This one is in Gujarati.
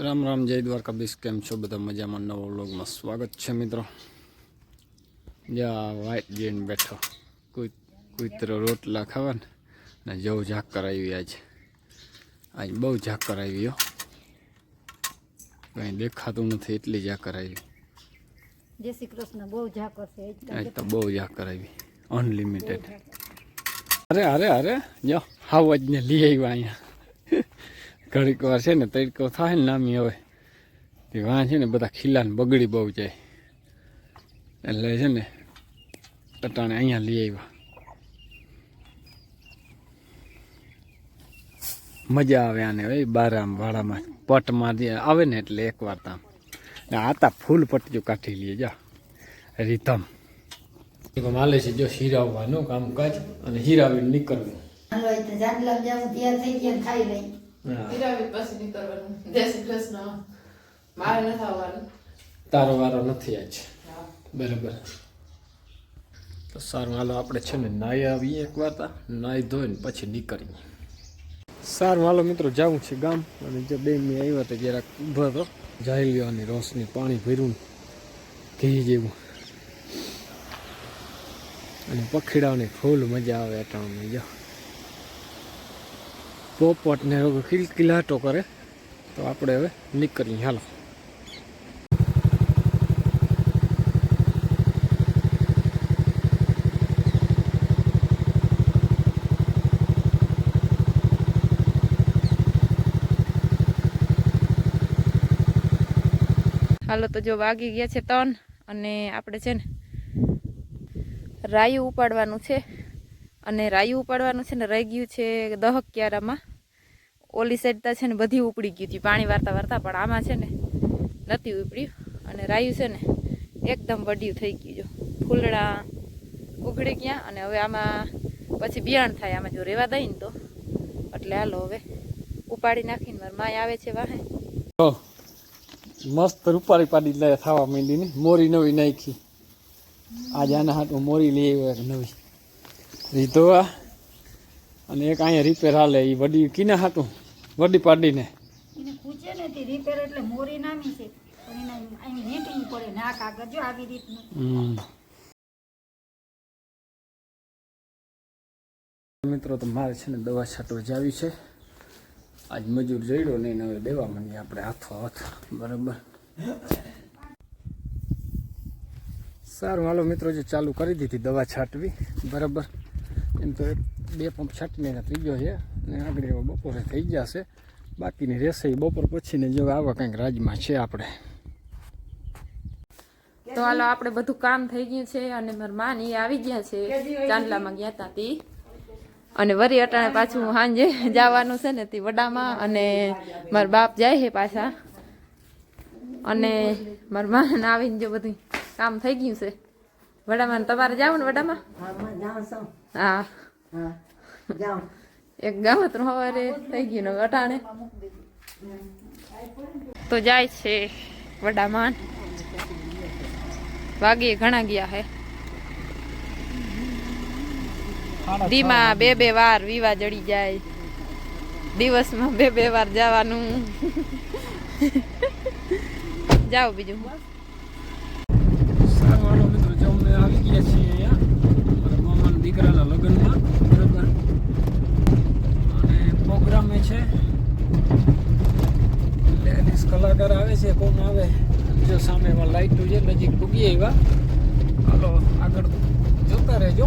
રામ રામ જય દ્વારકા બીસ કેમ છો બધા? મજામાં નવો વ્લોગમાં સ્વાગત છે મિત્રો. જ્યાં વાઇટ જઈને બેઠો. કુત કુતરો રોટલા ખાવાને ને જવું ઝાકર આવી આજ. આજ બહુ ઝાકર આવ્યો કંઈ દેખાતું નથી એટલી ઝાકર આવી. જય શ્રી કૃષ્ણ બહુ ઝાકર છે. આજ તો બહુ ઝાકર આવી. અનલિમિટેડ અરે અરે અરે જો હાવ જ ને લઈ આવ્યા અહીંયા. ઘડીક વાર છે ને તડકો થાય ને નામી હવે. તે વાં છે ને બધા ખીલાને બગડી બહુ જાય. એટલે છે ને પટાણે અહીંયા લઈ આવ્યા. મજા આવે આને ભાઈ બારામ વાળામાં પટ મારી આવે ને એટલે એકવાર તામ ને આતા ફૂલ પટ્ટીઓ કાઢી લઈએ જા. રીતમ માલે છે જો હીરાવવાનું કામકાજ અને હીરાવીને નીકળવું. તૈયાર થઈ ગયા ખાઈ લઈ. હીરાવી પછી નીકળવાનું જય શ્રી કૃષ્ણ મારે નથી આવવાનું તારો વારો નથી આજ બરાબર તો સારું હાલો આપણે છે ને નાહી આવીએ એક વાર તા. નાહી ધોઈને પછી નીકળીએ. સારું હાલો મિત્રો જાવું છે ગામ. અને જે બે મેં આવ્યા તો જરાક ઊભો હતો જાઈ લ્યો અને રોશની પાણી ભર્યું ઘી જેવું. અને પખીડાઓની ફૂલ મજા આવે અટાણમાં જો. પોપટ ને એવું કિલકિલાટો કરે. તો આપણે હવે નીકળીએ. હાલો. હાલો, તો જો વાગી ગયા છે ત્રણ અને આપણે છે ને રાયું ઉપાડવાનું છે. અને રાયું ઉપાડવાનું છે ને રહી ગયું છે દહક ક્યારામાં ઓલી સાઈડ તો છે ને બધી ઉપડી ગયું હતી પાણી વારતા વારતા, પણ આમાં છે ને નથી ઉપડ્યું. અને રાયું છે ને એકદમ વડ્યું થઈ ગયું જો. ફૂલડા ઉઘડી ગયા અને હવે આમાં પછી બિયાણ થાય, આમાં જો રેવા દઈ ને તો. એટલે હાલો હવે ઉપાડી નાખીને મારા માય આવે છે વાહે. મસ્ત રૂપાળી પાડી લે થવા માંડી ને મોરી નવી નાખી. આજે આના હાથમાં મોરી લઈ આવ્યો નવી. રીધો આ. અને એક અહીંયા રિપેર હાલે એ વડી કિના હાથું વડી પાડીને. એને પૂછે ને તે રિપેર એટલે મોરી નામી છે. પણ એને અહીં વીંટવું પડે ના કાગળ જો આવી રીતનું. મિત્રો તો મારે છે ને દવા છાંટવા જાવી છે. આજ મજૂર જઈડો નહીં હવે દેવા માંડીએ આપણે હાથો હાથ. બરાબર? સારું હાલો મિત્રો જે ચાલુ કરી દીધી દવા છાંટવી. બરાબર? એમ તો બે પંપ છાંટીને થઈ ત્રીજો છે. ને આગળ એવા બપોરે થઈ જશે બાકીની રહેશે બપોર પછીને જો આવા કંઈક રાજમાં છે આપણે. તો હાલો આપણે બધું કામ થઈ ગયું છે અને મારા માં એ આવી ગયા છે. ચાંદલામાં ગયા તા તી. અને વરી અટાણે પાછું સાંજે જવાનું છે ને તે વડામાં અને મારા બાપ જાય છે પાછા. અને મારા માં આવીને જો બધું કામ થઈ ગયું છે. વડામાં ને તમારે જાવ ને વડામાં? હા. એક ગામતરું સવારે થઈ ગયું ને અટાણે. તો જાય છે વડામાં વાગે ઘણા ગયા હે. ધીમા બે બે વાર વિવા જડી જાય. દિવસમાં બે બે વાર જવાનું. જાઓ બીજું સારું હાલો મિત્રો જો અમે આવી ગયા છીએ અહીંયા મારા મામાના દીકરાના લગ્નમાં બરાબર અને પ્રોગ્રામ એ છે લેડીઝ કલાકાર આવે છે કોણ આવે. જો સામે એમાં લાઈટો છે, નજીક પૂગી આવ્યા હાલો આગળ જોતા રહેજો.